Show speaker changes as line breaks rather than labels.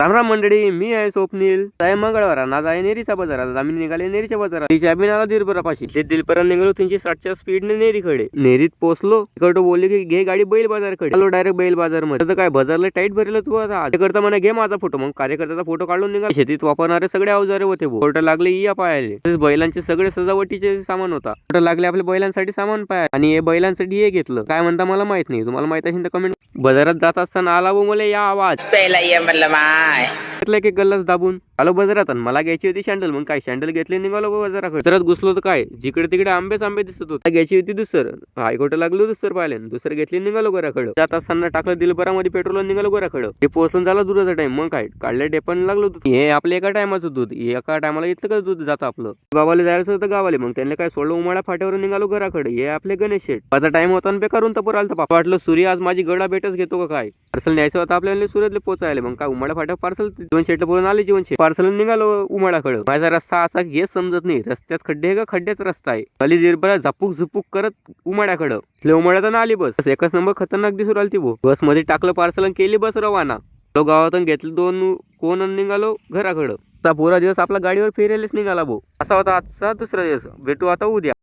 रामराम मंडळी मी आहे स्वप्नील. आहे मंगळवार आज आहे नेरीचा बाजारात. आम्ही निघाले नेरीच्या बाजारात. तिच्या बी आला दिलपरापाशी ते दिलपरा निघालो तीनशे साठच्या स्पीडने नेरीकडे. नेरीत पोहोचलो तिकडं बोलले की घे गाडी बैल बाजारकडे. आलो डायरेक्ट बैल बाजारमध्ये तर काय बाजारला टाईट भरलं तू आता. करता म्हणा घे माझा फोटो मग कार्यकर्त्याचा फोटो काढून निघाले. शेतीत वापरणारे सगळे अवजारे होते फोटो लागले या पायाले. तसेच बैलांचे सगळे सजावटीचे सामान होता. फोटो लागले आपल्या बैलांसाठी सामान पाय. आणि हे बैलांसाठी हे घेतलं. काय म्हणता मला माहीत नाही. तुम्हाला माहीत असेल तर कमेंट बाजारात जात असताना आला व मला या आवाज.
पहिला die.
घेतलं एक गल्लाच दाबून? आलो बाजारात आणि मला घ्यायची होती शँडल मग काय? शँडल घेतले निघालो बाजाराकडे. बाजारात घुसलो तर काय? जिकडे तिकडे आंबेच आंबे दिसत होते. घ्यायची होती दुसरं. हायकोर्ट लागलो दुसरं पाहिले दुसरं घेतली निघालो घराकडं. जात असताना टाकलं दिलबरामध्ये पेट्रोल निघालो घराकडं. ते पोहोचून झाला दुधाचा टाइम मग काय? काढलं डेपण लागलो दूध. हे आपल्या एका टायमाचं दूध. हे एका टायमाला इतकं दूध जातं आपलं? गावाला जायचं होतं गावाले. मग त्यांनी काय सोडलं? उमाळा फाट्यावर निघालो घराकडे. हे आपले गणेश शेठ माझा टाइम होता आणि बेकारून तर आलं तर वाटलं सूर्य आज माझी गडा भेटच घेतो का काय? पार्सल न्यायचं होतं आपल्याला सुरतले पोचायला मग काय? उमाळा फाट्यावर पार्सल दोन शेट पळून आले जीवन शेट. पार्सल निघालो उमाळाकडे माझा रस्ता असा हेच समजत नाही. रस्त्यात खड्डे आहे का? खड्ड्याच रस्ता आहे. खाली दिरबरा झपूक झुपूक करत उमाड्याकडं इथल्या उमाड्यात आली बस. एकच नंबर खतरनाक दिसून राहिली ती बसमध्ये टाकलं पार्सल आणि केली बस रवाना. तो गावातून घेतलं दोन कोण निघालो घराकडं. पुरा दिवस आपला गाडीवर फिरायलाच निघाला भाऊ असा होता आजचा दुसरा दिवस. भेटू आता उद्या.